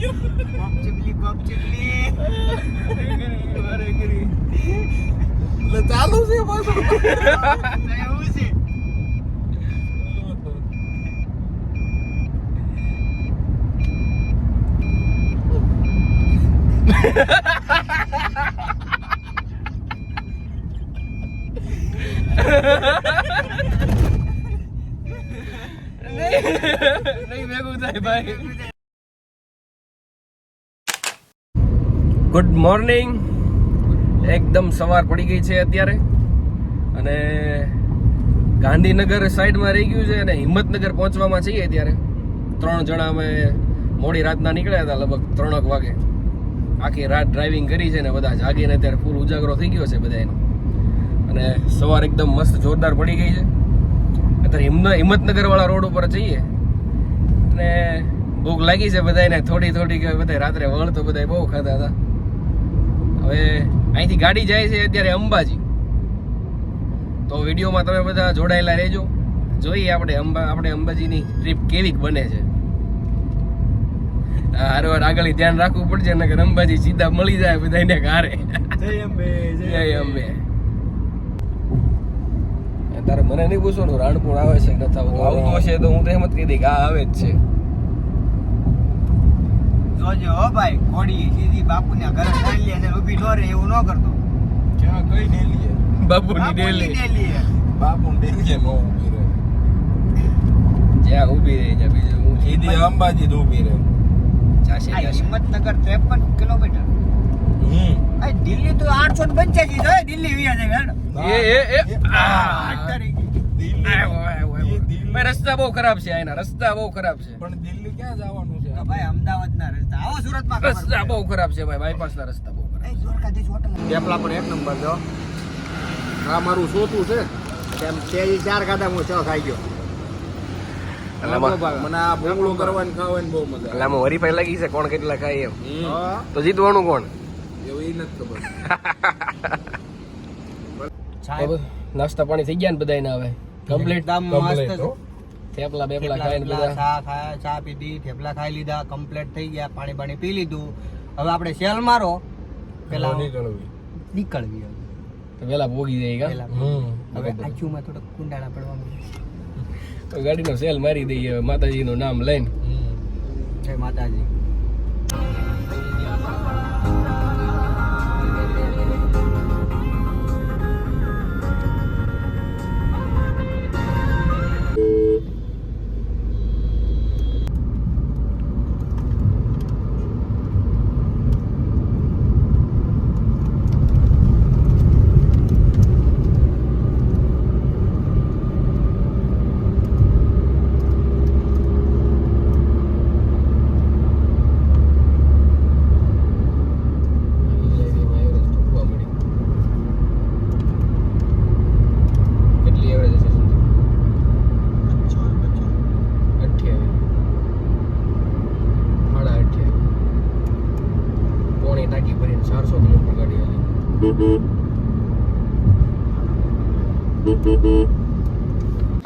ચીપલી પગ ચીપલી એટલે ચાલુ છે પાછું એવું છે નહીં ભેગું થાય ભાઈ ગુડ મોર્નિંગ એકદમ સવાર પડી ગઈ છે અત્યારે. અને ગાંધીનગર સાઈડમાં રહી ગયું છે અને હિંમતનગર પહોંચવામાં છીએ અત્યારે. ત્રણ જણા અમે મોડી રાતના નીકળ્યા હતા, લગભગ ત્રણક વાગે. આખી રાત ડ્રાઇવિંગ કરી છે ને બધા જાગીને અત્યારે ફૂલ ઉજાગરો થઈ ગયો છે બધા અને સવાર એકદમ મસ્ત જોરદાર પડી ગઈ છે. અત્યારે હિમ, હિંમતનગરવાળા રોડ ઉપર જઈએ અને ભૂખ લાગી છે બધાને થોડી થોડી કે બધા રાત્રે વળ તો બધા બહુ ખાતા હતા. હવે અહીંથી ગાડી જાય છે અત્યારે અંબાજી. તો વિડીયોમાં તમે બધા જોડાયેલા રહેજો. જોઈએ આપણે અંબા આપણે અંબાજીની ટ્રીપ કેવીક બને છે. હારવાર આગળ ધ્યાન રાખવું પડશે નકર અંબાજી સીધા મળી જાય બધાને ઘારે. જય અંબે જય અંબે. તારે મને નહીં પૂછવાનું રાણપુર આવે છે કથા નથી આવતું આવતું હશે તો હું તો એમ જ કહી દઈ કે આ આવે જ છે. જોજો હો ભાઈ ઘોડી સીધી બાપુના ઘરે ચાલી અને ઊભી ન રહે એવું ન કરતો. ક્યાં કઈ ડેલી બાપુની ડેલી. બાપુ ડેલી નો ઊભી રહે. જ્યાં ઊભી રહી છે બીજું હું સીધી અંબાજી તો ઊભી રહે. જાશે હિંમતનગર ત્રેપન કિલોમીટર. હમ. આ દિલ્હી તો આઠસો ને પંચ્યાસી છે દિલ્હી વિયા જાય હેડ. એ એ એ. આ. દિલ્હી. ભાઈ રસ્તા બહુ ખરાબ છે આના રસ્તા બહુ ખરાબ છે. પણ દિલ્હી ક્યાં જવાનું છે? ભાઈ અમદાવાદ ના રસ્તા. આવો સુરતમાં રસ્તા બહુ ખરાબ છે ભાઈ બાયપાસના રસ્તા બહુ ખરાબ છે. થેપલા પણ એક નંબર જો આ મારું સોતું છે. તેમ શેરી ચાર ખાધા હું છ ખાઈ ગયો. એટલે મને આ ભૂંગળું કરવાની ખાવાની બહુ મજા એટલે આમાં હરીફાઈ લાગી છે કોણ કેટલા ખાય એમ. હા. તો જીતવાનું કોણ? એવું ઈ નથી ખબર. નાસ્તા પાણી થઈ ગયા ને બધાયના હવે. કમ્પ્લીટ એકદમ મસ્ત. થેપલા બેપલા ખાઈને બધા ચા ખાયા ચા પીધી થેપલા ખાઈ લીધા કમ્પ્લીટ થઈ ગયા પાણી પાણી પી લીધું. હવે આપણે સેલ મારો. પેલા નીકળવી નીકળવી. તો પેલા ભોગી જાય હવે આચુમાં થોડોક કુંડાળા પડવાનું તો ગાડીનો સેલ મારી દઈએ હવે માતાજીનું નામ લઈને. જય માતાજી.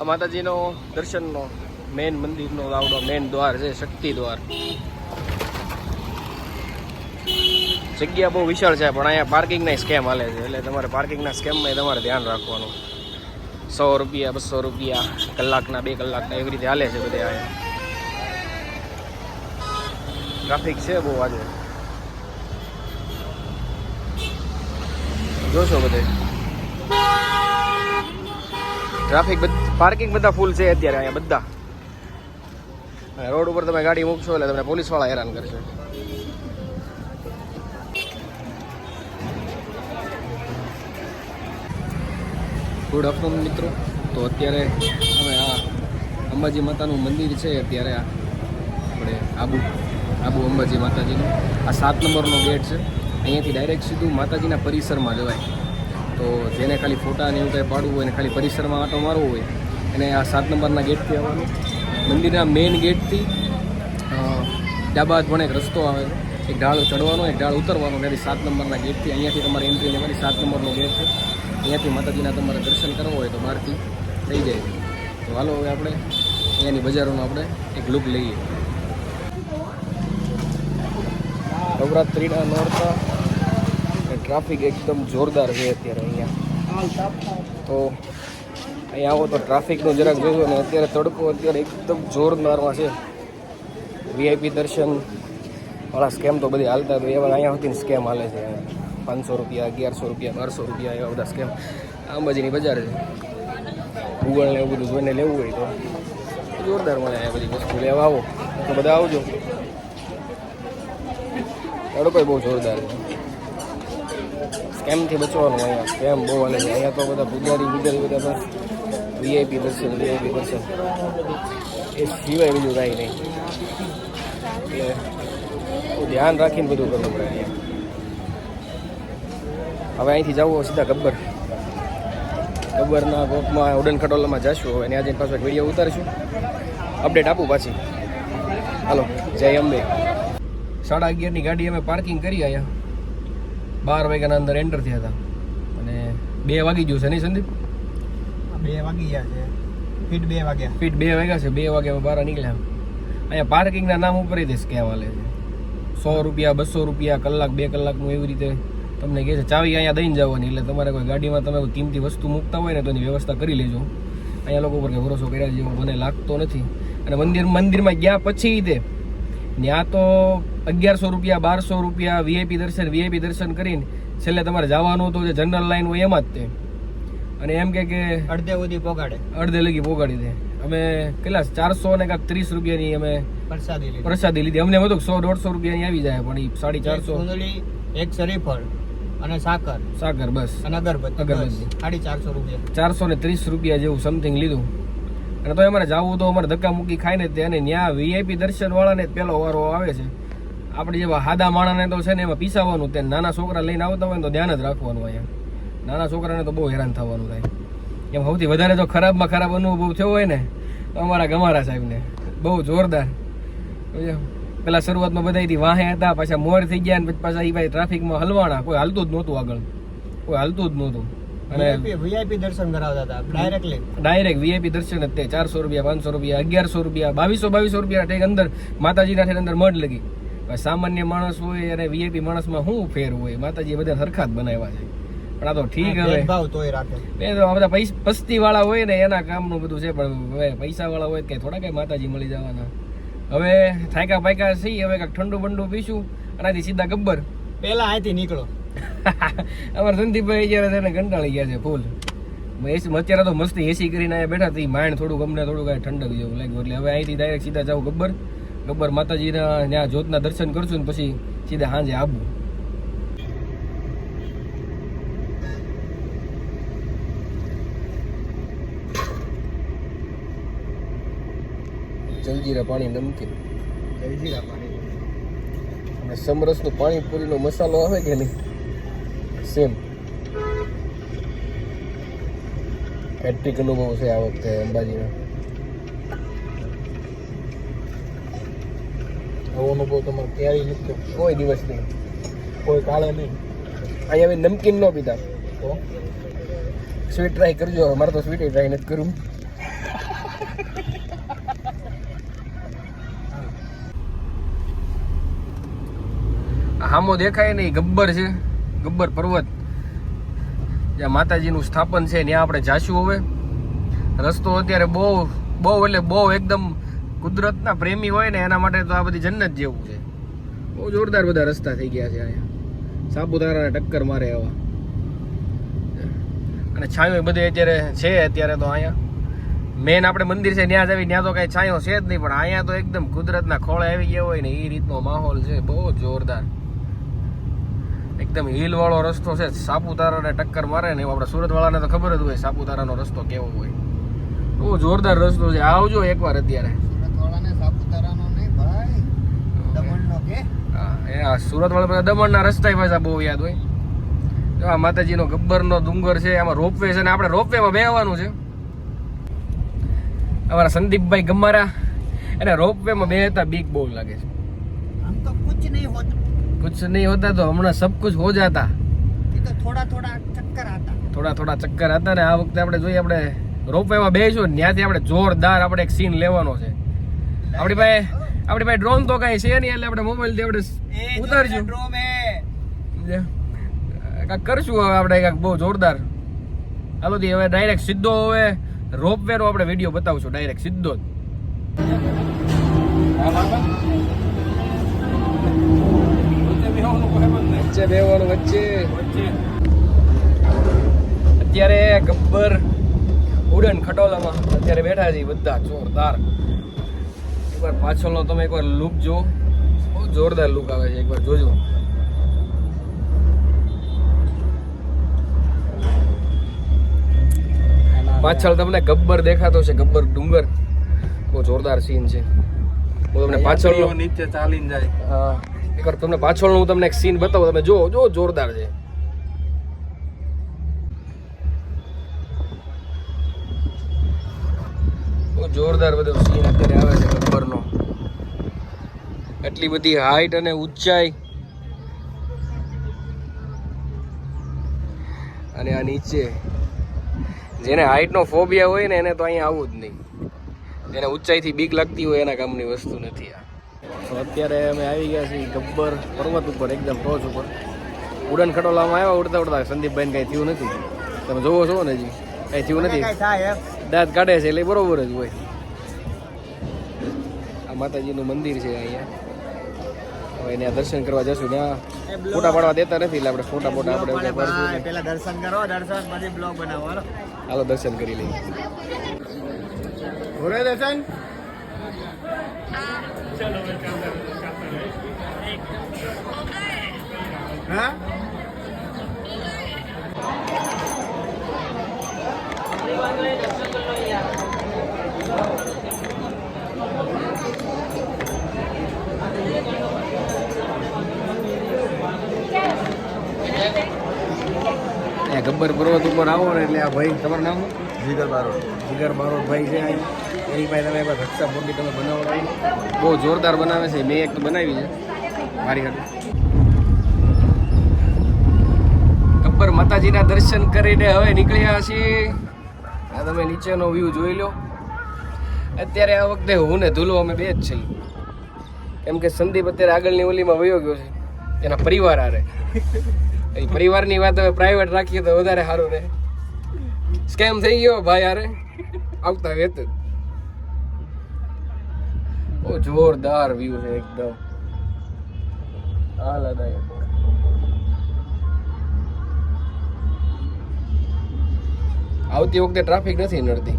માતાજીનો દર્શનનો મેન મંદિરનો આવડો મેન દ્વાર છે, શક્તિ દ્વાર. જગ્યા બહુ વિશાળ છે, પણ અહીંયા પાર્કિંગના સ્કેમ હાલે છે, એટલે તમારે પાર્કિંગના સ્કેમમાં તમારે ધ્યાન રાખવાનું. સો રૂપિયા, બસો રૂપિયા, કલાકના, બે કલાકના એવી રીતે હાલે છે બધે અહીંયા. ટ્રાફિક છે બહુ આજે. જોશો બધે. ટ્રાફિક પાર્કિંગ બધા ફૂલ છે અત્યારે અહીંયા બધા. રોડ ઉપર તમે ગાડી મૂકશો એટલે તમને પોલીસવાળા હેરાન કરશે. ગુડ આફ્ટરનૂન મિત્રો. તો અત્યારે અમે આ અંબાજી માતાનું મંદિર છે, અત્યારે આ આપણે આબુ આબુ અંબાજી માતાજીનું. આ સાત નંબરનો ગેટ છે. અહીંયાથી ડાયરેક્ટ સીધું માતાજીના પરિસરમાં જવાય. તો જેને ખાલી ફોટા ને એવું કંઈ પાડવું હોય ને ખાલી પરિસરમાં આટો મારવો હોય, એને આ સાત નંબરના ગેટથી આવવાનું. મંદિરના મેઇન ગેટથી ડાબા જ એક રસ્તો આવે એક ઢાળ ચડવાનો, એક ઢાળ ઉતરવાનો, ત્યાંથી સાત નંબરના ગેટથી અહીંયાથી તમારે એન્ટ્રી લેવાની, સાત નંબરનો ગેટ છે. અહીંયાથી માતાજીના તમારે દર્શન કરવા હોય તો બહારથી થઈ જાય. તો હાલો હવે આપણે અહીંયાની બજારોનો આપણે એક લુક લઈએ. નવરાત્રિના નોરતા ટ્રાફિક એકદમ જોરદાર છે અત્યારે અહીંયા. તો અહીંયા આવો તો ટ્રાફિકનું જરાક જોજો ને અત્યારે તડકો અત્યારે એકદમ જોરદારમાં છે. વીઆઈપી દર્શન. વાળા સ્કેમ તો બધી હાલતા તો એવા અહીંયા સુધી સ્કેમ હાલે છે. પાંચસો રૂપિયા, અગિયારસો રૂપિયા, બારસો રૂપિયા એવા બધા સ્કેમ. અંબાજીની બજાર છે. ગૂગલ ને એવું બધું જોઈને લેવું હોય તો. જોરદાર મળે આ બધી વસ્તુ. લેવા આવો. તો બધા આવજો. તડકો બહુ જોરદાર છે. સ્કેમથી બચવાનું અહીંયા? સ્કેમ બહુ હાલે અહીંયા તો બધા પૂજારી પૂજારી બધા વીઆઈપી દર્શન વીઆઈપી દર્શન એ સિવાય બીજું કાંઈ નહીં. એટલે ધ્યાન રાખીને બધું કરવું પડે અહીંયા. હવે અહીંથી જવું સીધા ગબ્બર. ગબ્બરના ગોપમાં ઉડન ખટોલામાં જશું. હવે ત્યાં જઈને પાછો એક વીડિયો ઉતારીશું. અપડેટ આપું પાછી. હાલો, જય અંબે. સાડા અગિયારની ગાડી અમે પાર્કિંગ કરી અહીંયા. બાર વાગ્યાના અંદર એન્ટર થયા હતા. અને બે વાગી ગયું છે નહીં સંદીપ? બે વાગી ગયા છે. ફીટ બે વાગ્યા. ફીટ બે વાગ્યા છે બે વાગ્યા બહાર નીકળ્યા. અહીંયા પાર્કિંગના નામ ઉપર જ હાલે છે. સો રૂપિયા બસો રૂપિયા કલાક બે કલાકનું એવી રીતે તમને કહે છે ચાવી અહીંયા દઈને જવાની એટલે તમારે કોઈ ગાડીમાં તમે કિંમતી વસ્તુ મૂકતા હોય ને તો એની વ્યવસ્થા કરી લેજો. અહીંયા લોકો ઉપર કે ભરોસો કર્યા જેવો મને લાગતો નથી. અને મંદિર મંદિરમાં ગયા પછી તે ત્યાં તો અગિયારસો રૂપિયા બારસો રૂપિયા વીઆઈપી દર્શન વીઆઈપી દર્શન કરીને છેલ્લે તમારે જવાનું હતું જે જનરલ લાઈન હોય એમાં જ તે. અને એમ કે કે અડધે સુધી પોગાડે. અડધે લગી પોગાડી દે. અમે કેટલા ચારસો ને કાંક ત્રીસ રૂપિયાની અમે પ્રસાદી લીધી. પ્રસાદી લીધી. અમને હતું સો દોઢસો રૂપિયાની આવી જાય પણ એ સાડી ચારસો. એક શરીફળ અને સાકર. સાકર બસ. અને અગરબત્તી. અગરબત્તી. સાડી ચારસો રૂપિયા. ચારસો ને ત્રીસ રૂપિયા જેવું સમથિંગ લીધું. અને તો અમારે જવું તો અમારે ધક્કા મૂકી ખાઈને તેને ત્યાં વીઆઈપી દર્શન વાળાને જ પહેલો વારો આવે છે. આપણે જેવા હાદા માણાને તો છે ને એમાં પીસાવાનું તે નાના છોકરા લઈને આવતા હોય તો ધ્યાન જ રાખવાનું અહીંયા નાના છોકરાને તો બહુ હેરાન થવાનું થાય. એમ સૌથી વધારે જો ખરાબમાં ખરાબ અનુભવ થયો હોય ને તો અમારા ગમારા સાહેબને. બહુ જોરદાર? પેલા શરૂઆતમાં બધા વાહે હતા, પાછા મોર થઈ ગયા ને પછી પાછા એ ભાઈ ટ્રાફિકમાં હલવાણા કોઈ હાલતું જ નહોતું આગળ. કોઈ હાલતું જ નહોતું. અને વીઆઈપી દર્શન કરાવતા હતા ડાયરેક્ટલી ડાયરેક્ટ વીઆઈપી દર્શન જ તે ચારસો રૂપિયા પાંચસો રૂપિયા અગિયારસો રૂપિયા બાવીસો બાવીસો રૂપિયા ટેક અંદર માતાજીના ઠેર અંદર મઢ લગી. સામાન્ય માણસ હોય અને વીઆઈપી માણસમાં શું ફેર હોય? માતાજી બધા સરખા જ બનાવ્યા છે. પણ આ તો ઠીક હવે. ભાવ તોય રાખે. એ તો બધા પૈસ પસ્તી વાળા હોય ને એના કામનું બધું છે પણ હવે પૈસા વાળા હોય કે થોડા કઈ માતાજી મળી જવાના. હવે થાયકા પાયકા સહી હવે કાંઈક ઠંડુ બંડુ પીશું અને સીધા ગબ્બર. પેલા અહીંથી નીકળો. અમારા સંદીપભાઈ જ્યારે છે ને કંટાળી ગયા છે ફૂલ એસી અત્યારે તો મસ્તી એસી કરીને અહીંયા બેઠા હતી માઇન્ડ થોડું ગમને થોડું કઈ ઠંડક જેવું લાગ્યું. એટલે હવે અહીંથી ડાયરેક્ટ સીધા જાવ ગબ્બર. ગબ્બર માતાજીના ત્યાં જ્યોતના દર્શન કરશું ને પછી સીધા સાંજે આવું. જલજીરા પાણી નમકીન. જલજીરા પાણી. અને સમરસનું પાણીપુરીનો મસાલો આવે કે નહીં? સેમ હેટ્રિક અનુભવ છે આ વખતે અંબાજીનો. આવો અનુભવ તમારે ક્યારેય નથી કોઈ દિવસ નહીં. કોઈ કાળે નહીં? અહીંયા હવે નમકીન ન પીતા તો? સ્વીટ ટ્રાય કરજો મારે તો સ્વીટ ટ્રાય નથી કરું. હામો દેખાય નહીં ગબ્બર છે. ગબ્બર પર્વત. જ્યાં માતાજીનું સ્થાપન છે, ત્યાં આપણે જાશું હવે. રસ્તો અત્યારે બહુ બહુ એટલે બહુ એકદમ કુદરતના પ્રેમી હોય ને, એના માટે તો આ બધી જન્નત જેવું છે. બહુ જોરદાર બધા રસ્તા થઈ ગયા છે અહીંયા. સાપુતારાને ટક્કર મારે એવા અને છાંયો બધે અત્યારે છે અત્યારે તો અહીંયા. મેન આપણે મંદિર છે, ત્યાં જ આવી, ત્યાં તો કાંઈ છાંયો છે જ નહીં, પણ અહીંયા તો એકદમ કુદરતના ખોળે આવી ગયા હોય ને, એ રીતનો માહોલ છે. બહુ જોરદાર. એકદમ હિલવાળો રસ્તો છે. સાપુતારાને ટક્કર મારે ને એવું આપણે સુરતવાળાને તો ખબર જ હોય સાપુતારાનો રસ્તો કેવો હોય. બહુ જોરદાર રસ્તો છે. આવજો એકવાર અત્યારે. સુરતવાળાને સાપુતારાનો નહીં ભાઈ. દમણનો હા, એ આ સુરત વાળા બધા દમણના રસ્તા પાછા બહુ યાદ હોય. તો આ માતાજીનો ગબ્બરનો ડુંગર છે આમાં રોપવે છે ને આપણે રોપવેમાં બેહવાનું છે. અમારા સંદીપભાઈ ગમ્મારા એને રોપવેમાં બે હતા બીક બહુ લાગે છે. આમ તો કુછ નહીં હોત. કુછ નહીં હોતા તો હમણાં કુછ હો જાતા. તો થોડા થોડા ચક્કર હતા. થોડા થોડા ચક્કર હતા ને આ વખતે આપણે જોઈએ આપણે રોપવેમાં બેસીશું ને ત્યાંથી આપણે જોરદાર આપણે એક સીન લેવાનો છે. આપણી પાસે આપણી પાસે ડ્રોન તો કાંઈ છે નહીં એટલે આપણે મોબાઈલથી આપણે ઉતારશું. જે કરશું હવે આપણે કાંઈક બહુ જોરદાર. હાલો તી હવે ડાયરેક્ટ સીધો હવે રોપવેરો આપણે વીડિયો બતાવશું ડાયરેક્ટ સીધો જ. વચ્ચે બેવાનું વચ્ચે. અત્યારે ગબ્બર ઉડન ખટોલામાં. અત્યારે બેઠા છીએ બધા જોરદાર. એકવાર પાછળનો તમે એકવાર લુક જો બહુ જોરદાર લુક આવે છે એકવાર જોજો. પાછળ તમને ગબ્બર દેખાતો છે ગબ્બર ડુંગર. બહુ જોરદાર સીન છે. હું તમને પાછળનો નીચે ચાલીને જાય. હા. એકવાર તમને પાછળનો હું તમને એક સીન બતાવું, તમે જો જો જોરદાર છે. જોરદાર બધો સીન અત્યારે આવે છે ગબ્બરનો એટલી બધી હાઈટ અને ઊંચાઈ. અને આ નીચે, જેને હાઈટનો ફોબિયા હોય ને, એને તો અહીંયા આવવું જ નહીં. જેને ઊંચાઈથી બીક લાગતી હોય, એના કામની વસ્તુ નથી આ. તો અત્યારે અમે આવી ગયા છીએ ગબ્બર પર્વત ઉપર એકદમ ટોચ ઉપર. ઉડન ખટોલામાં આવ્યા ઉડતા ઉડતા સંદીપભાઈને કંઈ થયું નથી. તમે જોવો છો ને હજી? કાંઈ થયું નથી? કઈ થાય એમ. દાંત કાઢે છે એટલે બરોબર જ હોય. આ માતાજીનું મંદિર છે અહીંયા. હવે એને દર્શન કરવા જશું ત્યાં ફોટા પાડવા દેતા નથી એટલે આપણે ફોટા ફોટા આપણે પેલા દર્શન કરો દર્શન પછી બ્લોગ બનાવો હાલો. હાલો દર્શન કરી લઈએ. ઘોરે દર્શન? હા? ગબ્બર પર્વત ઉપર આવો ને એટલે આ ભાઈ તમારું નામ? જીગર બારોડ જીગર બારોટ ભાઈ છે એની પાસે તમે રક્ષા પોટલી તમે બનાવો. બહુ જોરદાર બનાવે છે. મેં એક બનાવી છે. મારી હાટુ ગબ્બર માતાજીના દર્શન કરીને હવે નીકળ્યા છીએ. આ તમે નીચેનો વ્યૂ જોઈ લો. અત્યારે આ વખતે હું ને ધૂલો અમે બે જ છીએ. કેમ કે સંદીપ અત્યારે આગળની ઓલીમાં વયો ગયો છે. એના પરિવાર આરે એ પરિવારની વાત હવે પ્રાઇવેટ રાખીએ તો વધારે સારું રહે. સ્કેમ થઈ ગયો ભાઈ આરે આવતા વેત. બહુ જોરદાર વ્યૂ છે એકદમ. આહલાદાયક. આવતી વખતે ટ્રાફિક નથી નડતી.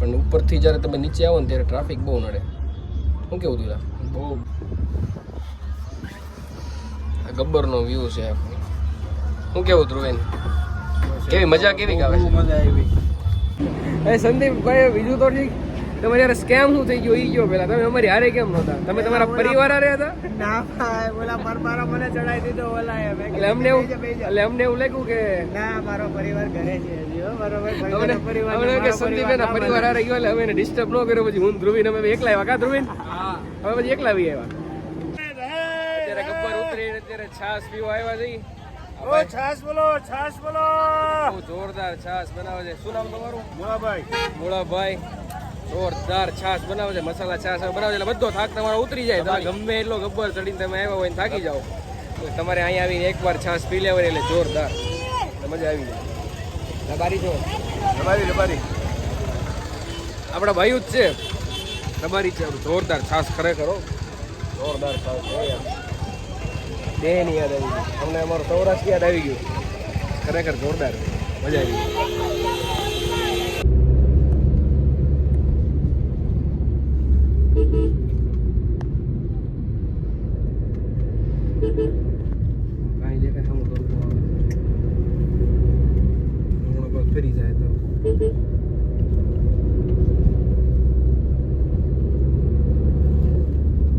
પણ ઉપરથી જ્યારે તમે નીચે આવો ને ત્યારે ટ્રાફિક બહુ નડે. શું કેવું તું બહુ. ગબ્બરનો વ્યૂ છે શું કેવું ધ્રુવેન? કેવી મજા કેવી આવે છે? મજા આવી. એ સંદીપ ભાઈ બીજું તો ઠીક? તમે યાર સ્કેમ શું થઈ ગયો? ઈ ગયો પેલા. તમે અમારી હારે કેમ નહોતા? તમે તમારા પરિવાર હારે હતા? ના ભાઈ ઓલા પરમારો મને ચડાઈ દીધો ઓલા એ એટલે અમને એવું એટલે અમને એવું લાગ્યું કે ના મારો પરિવાર ઘરે છે બરોબર પરિવાર અમને કે મારો સંદીપ પરિવાર ના પરિવાર હારે ગયો એટલે હવે એને ડિસ્ટર્બ ન કર્યો. પછી હું ધ્રુવીન અમે એકલા આવ્યા. કા ધ્રુવીન? હવે પછી એકલા આવી આવ્યા. અત્યારે ગબ્બર ઉતરી અત્યારે છાસ પીવા આવ્યા જઈ ઓ છાસ બોલો છાસ બોલો! જોરદાર છાસ બનાવે છે. શું નામ તમારું? મોળાભાઈ. મોળાભાઈ. જોરદાર છાસ બનાવે છે મસાલા છાસ બનાવે છે એટલે બધો થાક તમારો ઉતરી જાય. તમે ગમે એટલો ગબ્બર ચડીને તમે આવ્યા હોય ને થાકી જાઓ. તો તમારે અહીંયા આવીને એકવાર છાસ પી લેવાની એટલે જોરદાર. એટલે મજા આવી જાય. રબારી જો. રબારી રબારી. આપણા ભાઈઓ જ છે. રબારી છે. જોરદાર છાસ ખરેખર જોરદાર છાસ યાર. બેની યાદ આવી ગયું. તમને અમારું સૌરાષ્ટ્ર યાદ આવી ગયું. ખરેખર જોરદાર. મજા આવી ગઈ કાંઈ દેખાય સામું તો હમણાં બસ ફરી જાય તો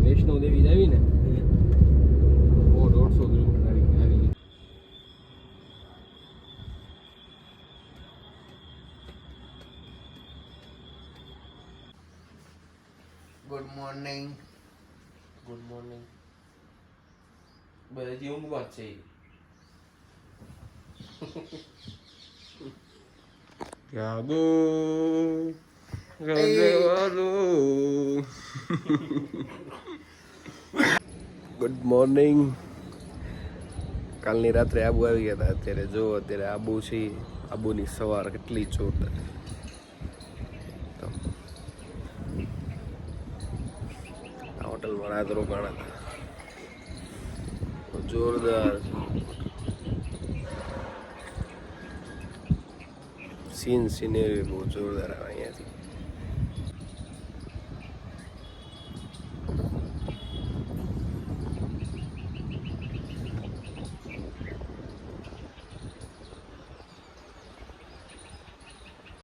વૈષ્ણવ દેવી જ આવી ને ઓ દોઢસો કિલોમીટર આવી ગઈ આવી ગઈ ગુડ મોર્નિંગ ગુડ મોર્નિંગ બધી ઊંઘમાં છે. જાગો. ગુડ મોર્નિંગ કાલની રાત્રે આબુ આવી ગયા હતા. અત્યારે જો અત્યારે આબુ છે. આબુની સવાર કેટલી જોરદાર તો આ તો રાત હતા જોરદાર. સીન સિનેરી બહુ જોરદાર આવે અહીંયાથી.